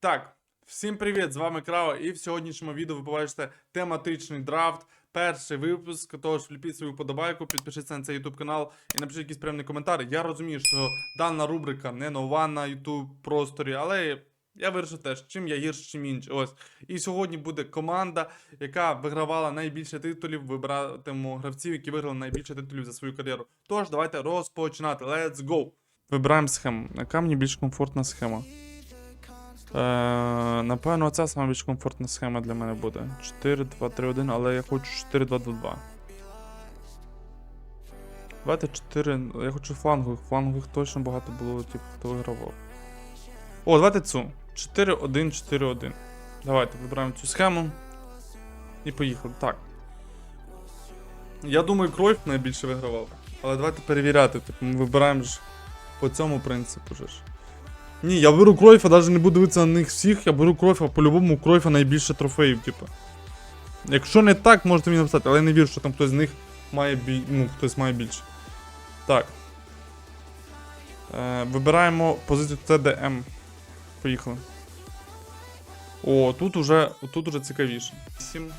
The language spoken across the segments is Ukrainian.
Так, всім привіт! З вами Крава, і в сьогоднішньому відео ви побачите тематичний драфт. Перший випуск. Тож вліпіть свою подобайку, підпишіться на цей YouTube канал і напишіть якийсь приємний коментар. Я розумію, що дана рубрика не нова на YouTube просторі, але я вирішив теж, чим я гірше, чим інші. Ось. І сьогодні буде команда, яка вигравала найбільше титулів, вибиратиму гравців, які виграли найбільше титулів за свою кар'єру. Тож, давайте розпочинати. Let's go! Вибираємо схему. Яка мені більш комфортна схема? Е, напевно, ця сама більш комфортна схема для мене буде. 4, 2, 3, 1, але я хочу 4, 2, 2, 2. Давайте 4. Я хочу флангових. Флангових точно багато було, типу, хто вигравав. О, давайте цю. 4, 1, 4, 1. Давайте вибираємо цю схему. І поїхали. Так. Я думаю, Кройф найбільше вигравав. Але давайте перевіряти. Типу, ми вибираємо ж по цьому принципу ж. Ні, я беру Кройфа, навіть не буду дивитися на них всіх, я беру Кройфа, по-любому Кройфа найбільше трофеїв, типу. Якщо не так, можете мені написати, але я не вірю, що там хтось з них має бі... ну, хтось має більше. Так. Е, вибираємо позицію TDM. Поїхали. О, тут уже, тут уже цікавіше. 8.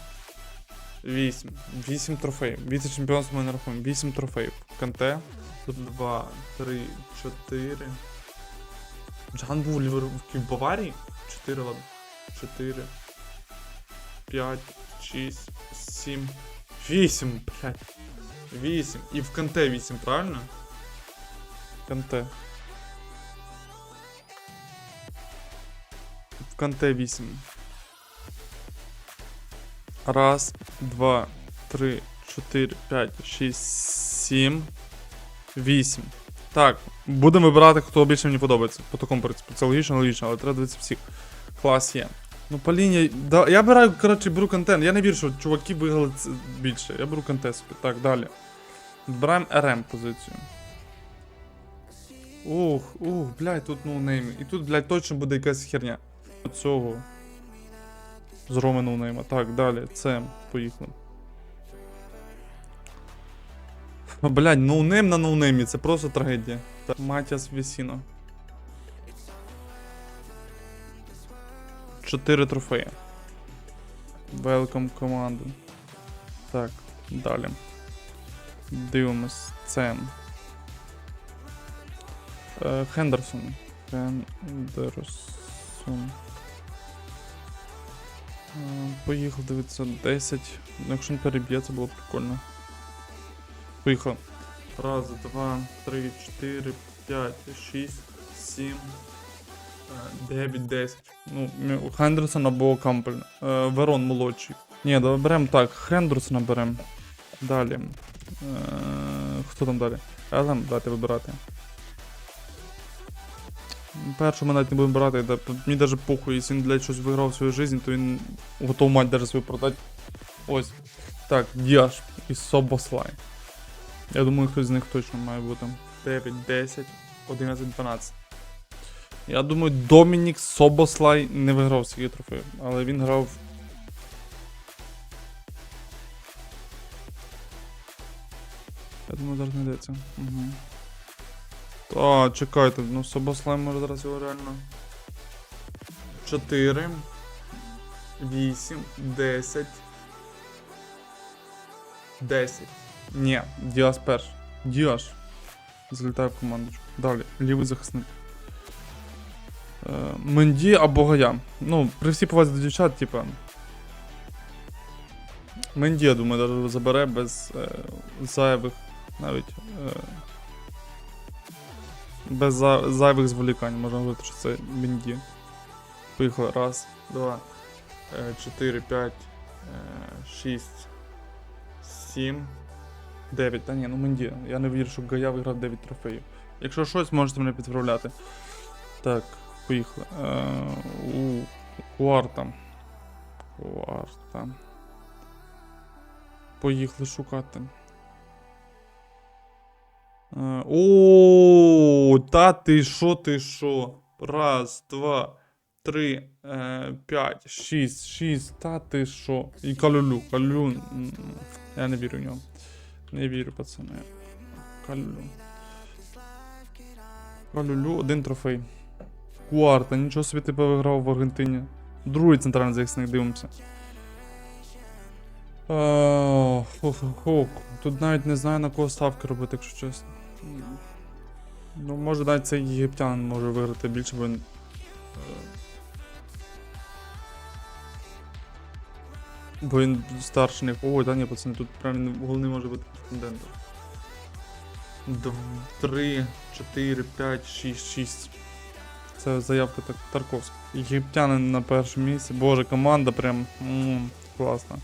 8. 8 трофеїв. Віце чемпіонство ми не рахуємо. 8 трофеїв. Канте. Тут 2, 3, 4. Джан був в Баварії? 4, ладно. 4. 5, 6, 7. 8, блядь. 8. І в Канте 8, правильно? Канте. В Канте 8. Раз, два, три, чотири, п'ять, шість, сім, вісім. Так, будемо вибирати, хто більше мені подобається. По такому принципу. Це логічно, логічно, але треба дивитися всіх. Клас є. Ну, по лінії. Да, я бираю, коротше, беру контент. Я не вірю, що чуваки виграли більше. Я беру контент собі. Так, далі. Вибираємо RM позицію. Ух, ух, блядь, тут ноунейми. І тут, блядь, точно буде якась херня. Цього. З Роми ноунейма. Так, далі. Це. Поїхали. Блядь, ноунейм на ноунеймі, це просто трагедія. Матіас Весіно. Чотири трофеї. Велком команду. Так, далі. Дивимось. Це. Е, Хендерсон. Хендерсон. Е, Поїхав дивитися 10. Ну, Якщо не переб'є, це було б прикольно. Поїхав. Раз, два, три, чотири, п'ять, шість, сім, е, дев'ять, десять. Ну, Хендерсон або Кампель. Е, Верон молодший. Ні, давай беремо так, Хендерсона беремо. Далі. Е, хто там далі? Елем, дайте вибирати. Першу ми навіть не будемо брати, да, мені навіть похуй, якщо він для чогось виграв свою життя, то він готов мать навіть свою продати. Ось. Так, Діаш і Собослай. Я думаю, хтось з них точно має бути. 9, 10, 11, 12. Я думаю, Домінік Собослай не виграв свій трофеїв, але він грав. Я думаю, зараз не йдеться. Угу. Та, чекайте, ну Собослай може зараз його реально. 4, 8, 10. 10. Ні, Діас перший. Діаш. Залітає в командочку. Далі, лівий захисник. Е, Менді або Гая. Ну, при всій повазі до дівчат, типа. Менді, я думаю, даже забере без е, зайвих навіть. Е, без за, зайвих зволікань, можна говорити, що це Менді. Поїхали. Раз, два, е, чотири, п'ять, е, шість, сім. 9, та ні, ну Менді. Я не вірю, що Гая виграв 9 трофеїв. Якщо щось, можете мене підправляти. Так, поїхали. Е, у Куарта. Куарта. Поїхали шукати. Е, О, та ти що, ти що? Раз, два, три, е, п'ять, шість, шість, та ти що? І калюлю, калюлю. Я не вірю в нього. Не вірю, пацани. Калюлю. Калюлю, один трофей. Куарта, нічого собі ти виграв в Аргентині. Другий центральний захисник дивимося. Е, хо-хо-хо. Тут навіть не знаю на кого ставки робити, якщо чесно. Ну, може навіть цей єгиптянин може виграти більше, бо він. Бо він старший них. Ой, та ні, пацани, тут прям головний може бути претендент. 3, 4, 5, 6, 6. Це заявка так, Тарковська. Єгиптянин на першому місці. Боже, команда прям. м, класна.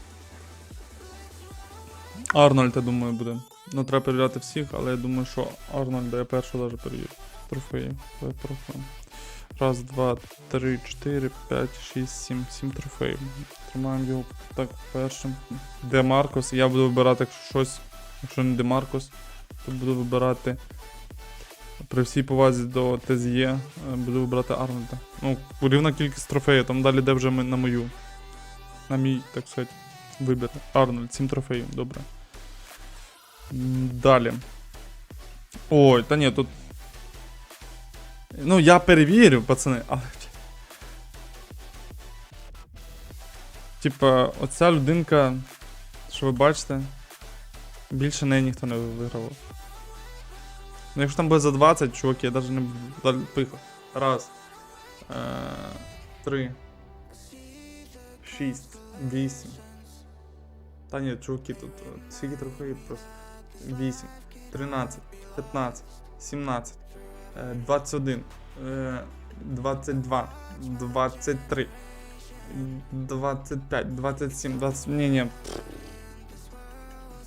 Арнольд, я думаю, буде. Ну, треба перевіряти всіх, але я думаю, що Арнольда я першого даже перевірю. Трофеї. Порахуємо. Раз, два, три, чотири, п'ять, шість, сім. Сім трофеїв. Тримаємо його так першим. Де Маркос? Я буду вибирати, якщо щось. Якщо не Де Маркос, то буду вибирати. При всій повазі до ТЗЄ е, буду вибирати Арнольда. Ну, рівна кількість трофеїв, там далі де вже ми- на мою. На мій, так сказати, вибір. Арнольд, 7 трофеїв, добре. Далі. Ой, та ні, тут. Ну, я перевірю, пацани, але. Типа, оця людинка, що ви бачите, більше неї ніхто не вигравав. Ну, якщо там буде за 20, чуваки, я навіть не буду. Поїхав. Раз. Е, три. Шість. Вісім. Та ні, чуваки, тут е, скільки трофеїв просто. 8, 13, 15, 17, е, 21, е, 22, 23, 25, 27, 20. Ні, ні.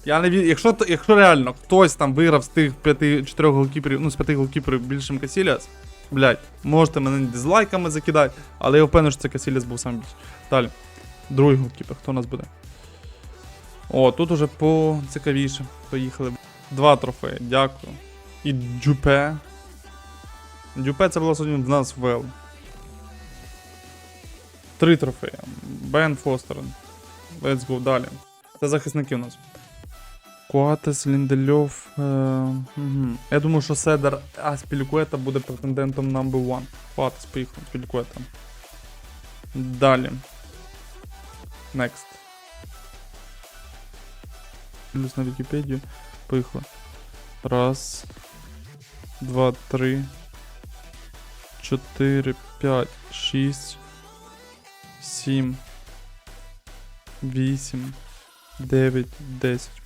Я не. Якщо, якщо реально хтось там виграв з тих 5-4 голкіперів, ну з 5 голкіперів більшим Касіліас, блять, можете мене дизлайками закидати, але я впевнений, що це Касіліас був сам більший. Далі. Другий голкіпер, хто у нас буде? О, тут уже поцікавіше. Поїхали. Два трофеї, дякую. І Джупе. Джупе це було сьогодні в нас вел. Три трофеї. Бен Фостерен. Let's go далі. Це захисники у нас. Куатес, Ліндельов. Е, угу. Я думаю, що Седер Аспілікуета буде претендентом number one. Куатес, поїхав, Аспілікуета. Далі. Next. Плюс на Вікіпедію. Поїхали. Раз. Два, три. Чотири, п'ять, шість. Сім. Вісім. Дев'ять, десять.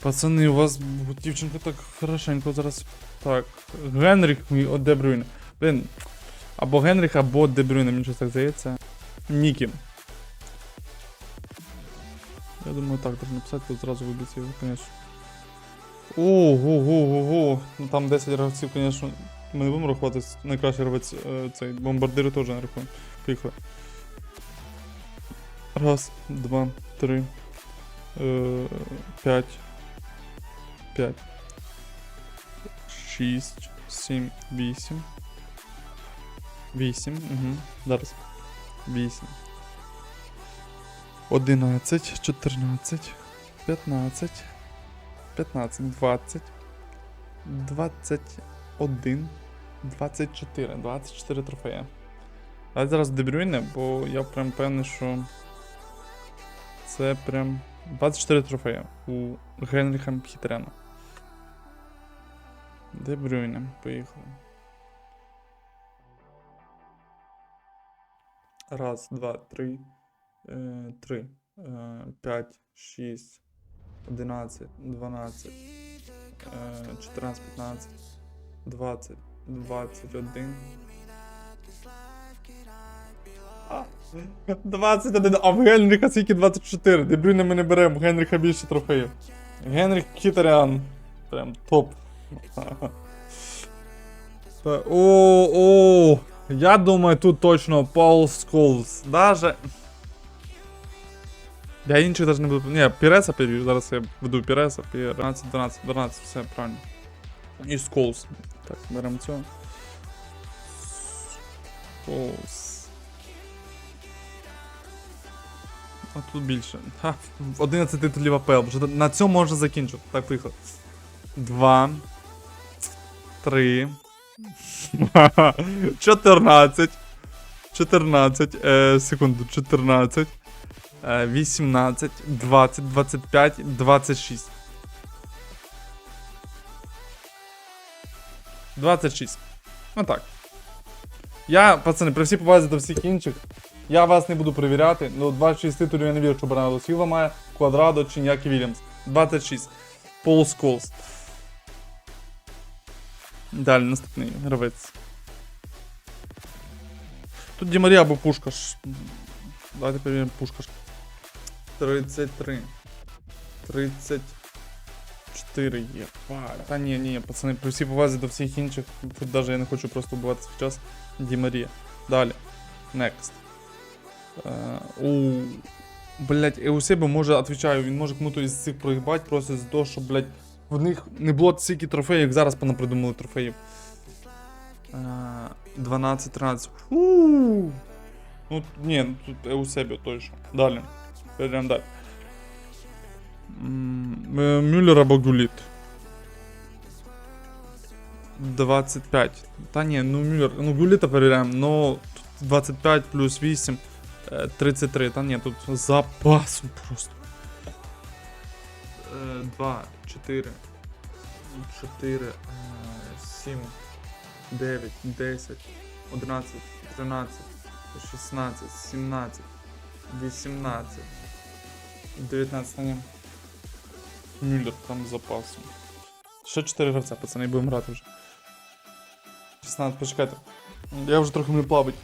Пацани, у вас дівчинка так хорошенько зараз. Так. Генріх мій от Дебрюйн. Блин. Або Генріх, або Дебрюйн, мені щось так здається. Нікі. Я думаю, так должен написати, тут зразу його, конечно. Ого-го-го-го. Ну там 10 гравців, конечно. Ми не будемо рахувати найкращий гравець е, цей бомбардири теж не рахуємо. Поїхали. Раз, два, три. Е, п'ять. П'ять. Шість, сім, вісім. Вісім. Угу. Зараз. Вісім. 11, 14, 15, 15, 20, 21, 24. 24 трофеї. Давайте зараз Дебрюйне, бо я прям певний, що це прям 24 трофеї у Генріха Хітрена. Дебрюйне, поїхали. Раз, два, три. Е, 3, 5, 6, 11, 12, е, 14, 15, 20, 21. А, 21, а в Генріха скільки 24. Дебрюйне ми не беремо, в Генріха більше трофеїв. Генріх Кітеріан. Прям топ. О, о, я думаю, тут точно Паул Сколс. Даже. Я інших навіть не буду. Ні, Піреса перевів, зараз я веду Піреса, 15, 12, 12, все правильно. І Сколс. Так, беремо цього. Сколс. А тут більше. Ха, 11 титулів АПЛ. Вже на цьому можна закінчити. Так, поїхали. Два. Три. 14. 14. Е, секунду, 14. Е, 18, 20, 25, 26. 26. Ну так. Я, пацани, при всій повазі до всіх інших, я вас не буду перевіряти. Ну, 26 титулів я не вірю, що Бернардо Сілва має, Квадрадо чи ніякий Вільямс. 26. Пол Сколс. Далі наступний гравець. Тут Ді Марія або Пушкаш. Давайте перевіримо Пушкаш. 33. 34 є. Пар. Та ні, ні, пацани, при всій повазі до всіх інших. Тут навіть я не хочу просто вбивати свій час. Ді Марія. Далі. Next. Е, у. Блять, Еусебе може, отвечаю, він може кому-то із цих проїбати просто з того, що, блять, в них не було стільки трофеїв, як зараз понапридумали трофеїв. Е, 12-13. Фу. Ну, ні, ну тут Еусебе точно. Далі. Перейдемо далі. Мюллер або Гуліт. 25. Та ні, ну Мюллер. Ну Гуліта перевіряємо, но 25 плюс 8. е, 33. Та ні, тут з запасом просто. 2, 4, 4, 7, 9, 10, 11, 13, 16, 17, 18, 19, та ні. Мюллер там з запасом. Ще 4 гравця, пацани, будемо грати вже. 16, почекайте. Я вже трохи не плавить.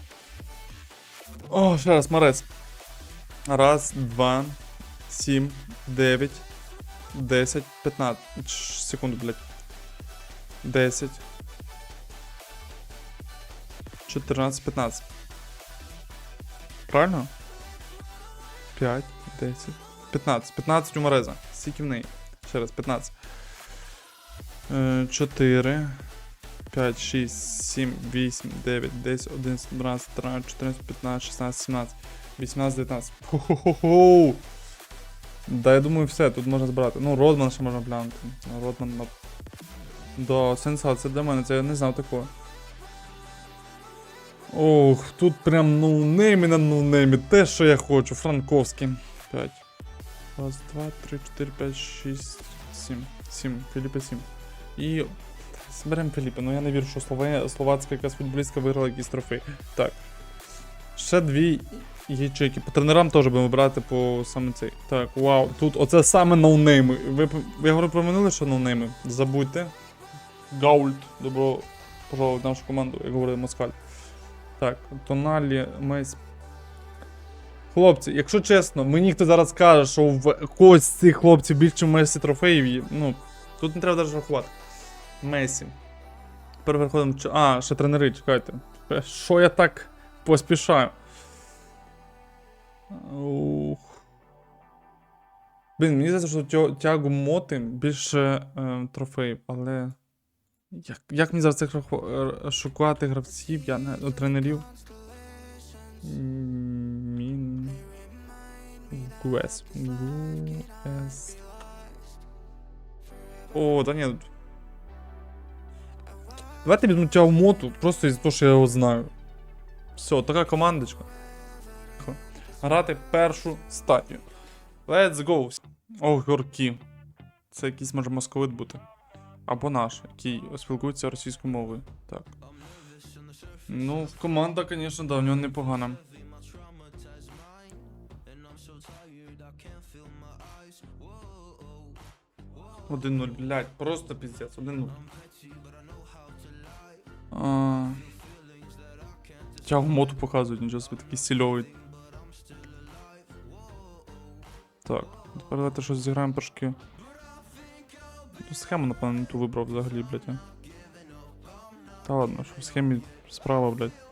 О, ще раз, Марес. Раз, два, сім, дев'ять, десять, п'ятнадцять. Секунду, блядь. Десять. 14, 15. Правильно? 5, 10, 15. 15 у Мореза. Скільки в неї? Ще раз, 15. Е, 4, 5, 6, 7, 8, 9, 10, 11, 12, 13, 14, 15, 16, 17, 18, 19. Хо-хо-хо-хо! Да, я думаю, все, тут можна збирати. Ну, Родман ще можна глянути. Ну, Родман на... Да, сенсація для мене, це я не знав такого. Ох, тут прям ноунеймі на ноунеймі. Те, що я хочу. Франковський. 5. Раз, два, три, чотири, п'ять, шість, сім. Сім. Філіппе сім. І. Зберемо Філіппе, ну я не вірю, що Слове... словацька якась футболістка виграла якийсь трофей. Так. Ще дві ячейки. По тренерам теж будемо брати по саме цей. Так, вау. Тут оце саме ноунейми. Ви, ви говорили про минуле, що ноунейми? Забудьте. Гаульт. Добро пожалуйста в нашу команду, як говорив Москаль. Так, Тоналі, Мейс. Хлопці, якщо чесно, мені хто зараз каже, що в когось з цих хлопців більше Месі трофеїв, ну, тут не треба навіть рахувати. Месі. Тепер переходимо. А, ще тренери, чекайте. Е, Що я так поспішаю? Ух. Блін, мені здається, що тягу моти більше е, трофеїв, але. Як, як мені зараз цих е, шукати гравців, я не тренерів? Гуес. Гуес. О, та ні. тут- Давайте візьму тягу моту, просто із того, що я його знаю. Все, така командочка. Грати першу стадію. Let's go. Ох, горкі. Це якийсь може московит бути. Або наш, який спілкується російською мовою. Так. Ну, команда, звісно, да, в нього непогана. Один нуль, блядь, просто один нуль. А... Тягу моту показують, нічого собі такий сільовий. Так, тепер давайте щось зіграємо трошки. Схему, напевно, не ту вибрав взагалі, блядь. Та ладно, що в схемі справа, блядь.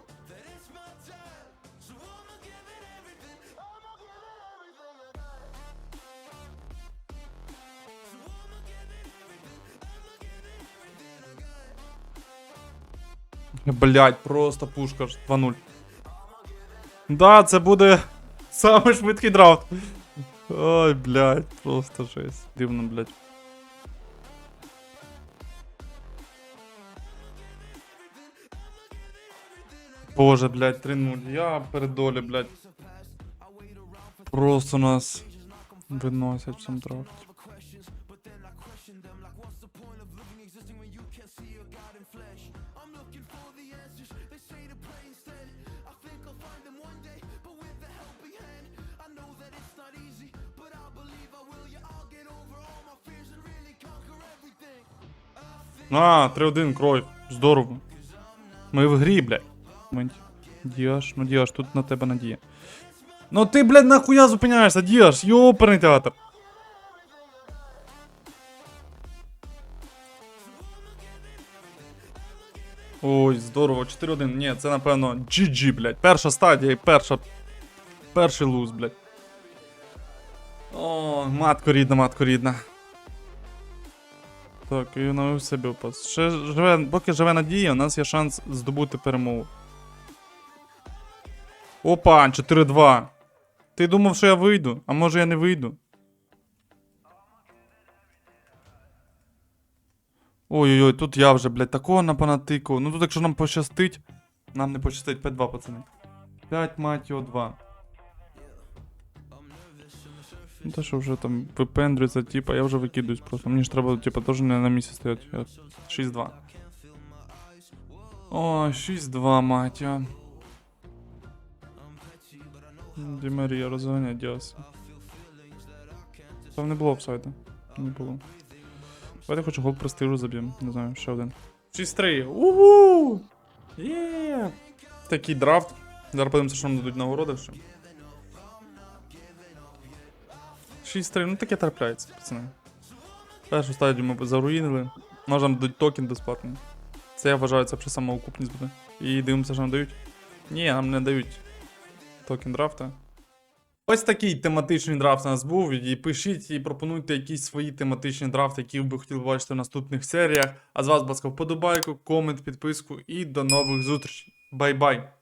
Блять, просто пушка ж 2-0. Да, це буде самий швидкий драфт. Ой, блядь, просто жесть. Дивно, блядь. Боже, блядь, 3-0. Я передолі, блядь. Просто нас виносять в цьому драфті. А, 3-1, крой. Здорово. Ми в грі, блядь. Діаш, ну Діаш, тут на тебе надія. Ну ти, блядь, нахуя зупиняєшся, Діаш, йоперний театр. Ой, здорово, 4-1. Ні, це напевно GG, блядь. Перша стадія і перша. Перший луз, блядь. О, матко рідна, матко рідна. Так, і оновив себе опас. Ще живе, поки живе надія, у нас є шанс здобути перемогу. Опа, 4-2. Ти думав, що я вийду, а може я не вийду. Ой-ой-ой, тут я вже, блядь, такого напанатикав. Ну тут, якщо нам пощастить. Нам не пощастить 5-2, пацани. 5, мать його, 2. Ну те, що вже там випендрюється, типа, я вже викидуюсь просто. Мені ж треба, типа, теж не на місці стояти. Я- 6-2. О, 6-2, мать. Ді Марія розганя дяса. Там не було офсайду. Не було. Давайте хоч гол престижу заб'ємо. Не знаю, ще один. 6-3. Угу! Є! Такий драфт. Зараз подивимося, що нам дадуть нагороди ще. 6-3, ну таке трапляється, пацани. Першу стадію ми заруїнили. Може нам дадуть токен безплатний. Це я вважаю, це вже самоокупність буде. І дивимося, що нам дають. Ні, нам не дають токен драфта. Ось такий тематичний драфт у нас був. І пишіть і пропонуйте якісь свої тематичні драфти, які ви хотіли бачити в наступних серіях. А з вас, будь ласка, вподобайку, комент, підписку і до нових зустрічей. Бай-бай!